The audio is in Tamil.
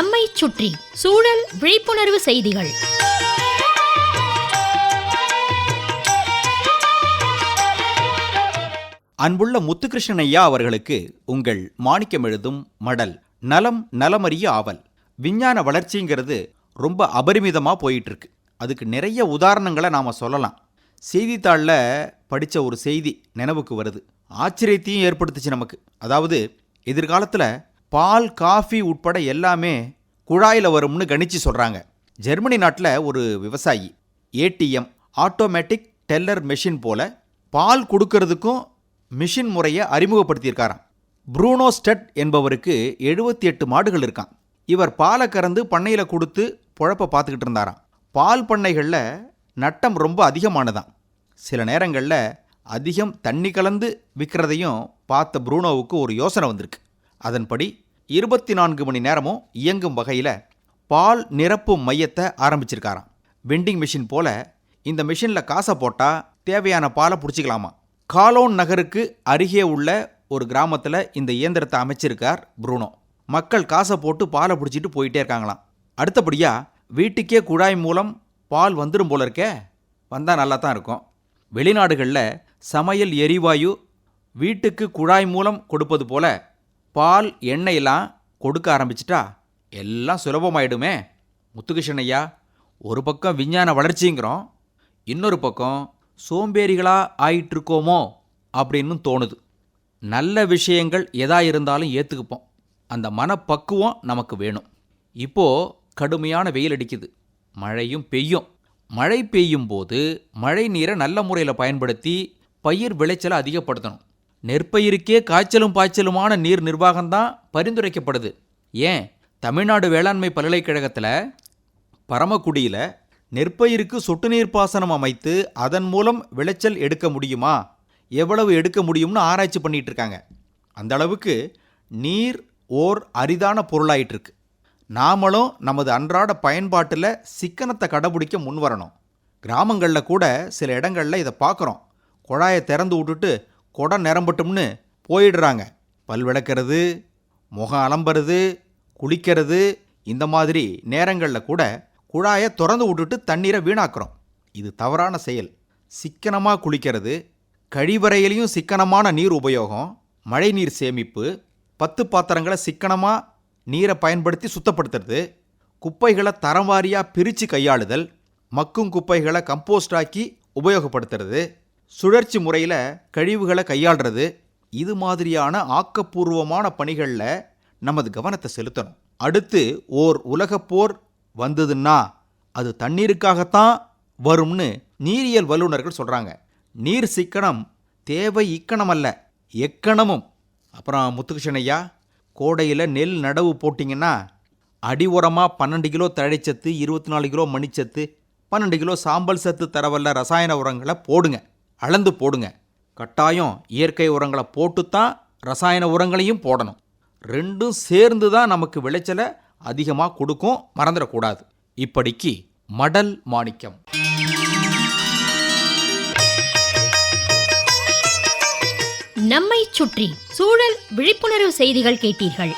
நம்மை சுற்றி சூழல் விழிப்புணர்வு செய்திகள். அன்புள்ள முத்துகிருஷ்ணன் ஐயா அவர்களுக்கு உங்கள் மாணிக்கம் எழுதும் மடல் நலம் நலமறிய ஆவல். விஞ்ஞான வளர்ச்சிங்கிறது ரொம்ப அபரிமிதமாக போயிட்டு இருக்கு அதுக்கு நிறைய உதாரணங்களை நாம் சொல்லலாம். செய்தித்தாளில் படித்த ஒரு செய்தி நினைவுக்கு வருது. ஆச்சரியத்தையும் ஏற்படுத்துச்சு நமக்கு. அதாவது எதிர்காலத்தில் பால் காஃபி உட்பட எல்லாமே குழாயில் வரும்னு கணிச்சு சொல்கிறாங்க ஜெர்மனி நாட்டில் ஒரு விவசாயி ஏடிஎம் ஆட்டோமேட்டிக் டெல்லர் மெஷின் போல பால் கொடுக்கறதுக்கும் மிஷின் முறையை அறிமுகப்படுத்தியிருக்காராம். ப்ரூனோ ஸ்டட் என்பவருக்கு எழுபத்தி எட்டு மாடுகள் இருக்கான் இவர் பாலை கறந்து பண்ணையில் கொடுத்து பொழப்ப பார்த்துக்கிட்டு இருந்தாராம். பால் பண்ணைகளில் நட்டம் ரொம்ப அதிகமானதான் சில நேரங்களில் அதிகம் தண்ணி கலந்து விற்கிறதையும் பார்த்த ப்ரூனோவுக்கு ஒரு யோசனை வந்திருக்கு. அதன்படி இருபத்தி நான்கு மணி நேரமும் இயங்கும் வகையில் பால் நிரப்பும் மையத்தை ஆரம்பிச்சிருக்காராம். வெண்டிங் மிஷின் போல இந்த மிஷினில் காசை போட்டால் தேவையான பாலை பிடிச்சிக்கலாமா? காலோன் நகருக்கு அருகே உள்ள ஒரு கிராமத்தில் இந்த இயந்திரத்தை அமைச்சிருக்கார் புரூனோ. மக்கள் காசை போட்டு பாலை பிடிச்சிட்டு போயிட்டே இருக்காங்களாம். அடுத்தபடியாக வீட்டுக்கே குழாய் மூலம் பால் வந்துடும் போல இருக்கே வந்தால் நல்லா தான் இருக்கும். வெளிநாடுகளில் சமையல் எரிவாயு வீட்டுக்கு குழாய் மூலம் கொடுப்பது போல பால் எண்ணெயெல்லாம் கொடுக்க ஆரம்பிச்சிட்டா எல்லாம் சுலபமாயிடுமே. முத்துகிருஷ்ணன் ஐயா ஒரு பக்கம் விஞ்ஞான வளர்ச்சிங்கிறோம் இன்னொரு பக்கம் சோம்பேறிகளாக ஆயிட்டிருக்கோமோ அப்படின்னு தோணுது. நல்ல விஷயங்கள் எதா இருந்தாலும் ஏற்றுக்குப்போம் அந்த மனப்பக்குவம் நமக்கு வேணும். இப்போது கடுமையான வெயில் அடிக்குது. மழையும் பெய்யும். மழை பெய்யும் போது மழை நீரை நல்ல முறையில் பயன்படுத்தி பயிர் விளைச்சலை அதிகப்படுத்தணும். நெற்பயிருக்கே காய்ச்சலும் பாய்ச்சலுமான நீர் நிர்வாகம்தான் பரிந்துரைக்கப்படுது. ஏன்? தமிழ்நாடு வேளாண்மை பல்கலைக்கழகத்தில் பரமக்குடியில் நெற்பயிருக்கு சொட்டு நீர் பாசனம் அமைத்து அதன் மூலம் விளைச்சல் எடுக்க முடியுமா? எவ்வளவு எடுக்க முடியும்னு ஆராய்ச்சி பண்ணிகிட்டு இருக்காங்க. அந்த அளவுக்கு நீர் ஓர் அரிதான பொருளாயிட்டிருக்கு. நாமளும் நமது அன்றாட பயன்பாட்டில் சிக்கனத்தை கடைபிடிக்க முன்வரணும். கிராமங்களில் கூட சில இடங்களில் இதை பார்க்குறோம். குழாயை திறந்து விட்டுட்டு குடம் நிரம்பட்டும்னு போயிடுறாங்க. பல் விளக்கிறது முகம் அலம்புறது குளிக்கிறது இந்த மாதிரி நேரங்களில் கூட குழாயை திறந்து விட்டுட்டு தண்ணீரை வீணாக்குறோம். இது தவறான செயல். சிக்கனமாக குளிக்கிறது கழிவறையிலையும் சிக்கனமான நீர் உபயோகம் மழைநீர் சேமிப்பு பத்து பாத்திரங்களை சிக்கனமாக நீரை பயன்படுத்தி சுத்தப்படுத்துறது குப்பைகளை தரம் வாரியாக பிரித்து கையாளுதல் மக்கும் குப்பைகளை கம்போஸ்டாக்கி உபயோகப்படுத்துறது சுழற்சி முறையில் கழிவுகளை கையாளுறது இது மாதிரியான ஆக்கப்பூர்வமான பணிகளில் நமது கவனத்தை செலுத்தணும். அடுத்து ஓர் உலகப்போர் வந்ததுன்னா அது தண்ணீருக்காகத்தான் வரும்னு நீரியல் வல்லுநர்கள் சொல்கிறாங்க நீர் சிக்கனம் தேவை இக்கணம் அல்ல எக்கணமும். அப்புறம் முத்துகிருஷ்ணய்யா கோடையில் நெல் நடவு போட்டிங்கன்னா அடி உரமாக பன்னெண்டு கிலோ தழைச்சத்து இருபத்தி நாலு கிலோ மணிச்சத்து பன்னெண்டு கிலோ சாம்பல் சத்து தரவல்ல ரசாயன உரங்களை போடுங்க. அளந்து போடுங்க. கட்டாயம் இயற்கை உரங்களை போட்டுத்தான் ரசாயன உரங்களையும் போடணும். ரெண்டும் சேர்ந்து தான் நமக்கு விளைச்சலை அதிகமாக கொடுக்கும். மறந்துடக்கூடாது. இப்படிக்கு மடல் மாணிக்கம். நம்மை சுற்றி சூழல் விழிப்புணர்வு செய்திகள் கேட்டீர்கள்.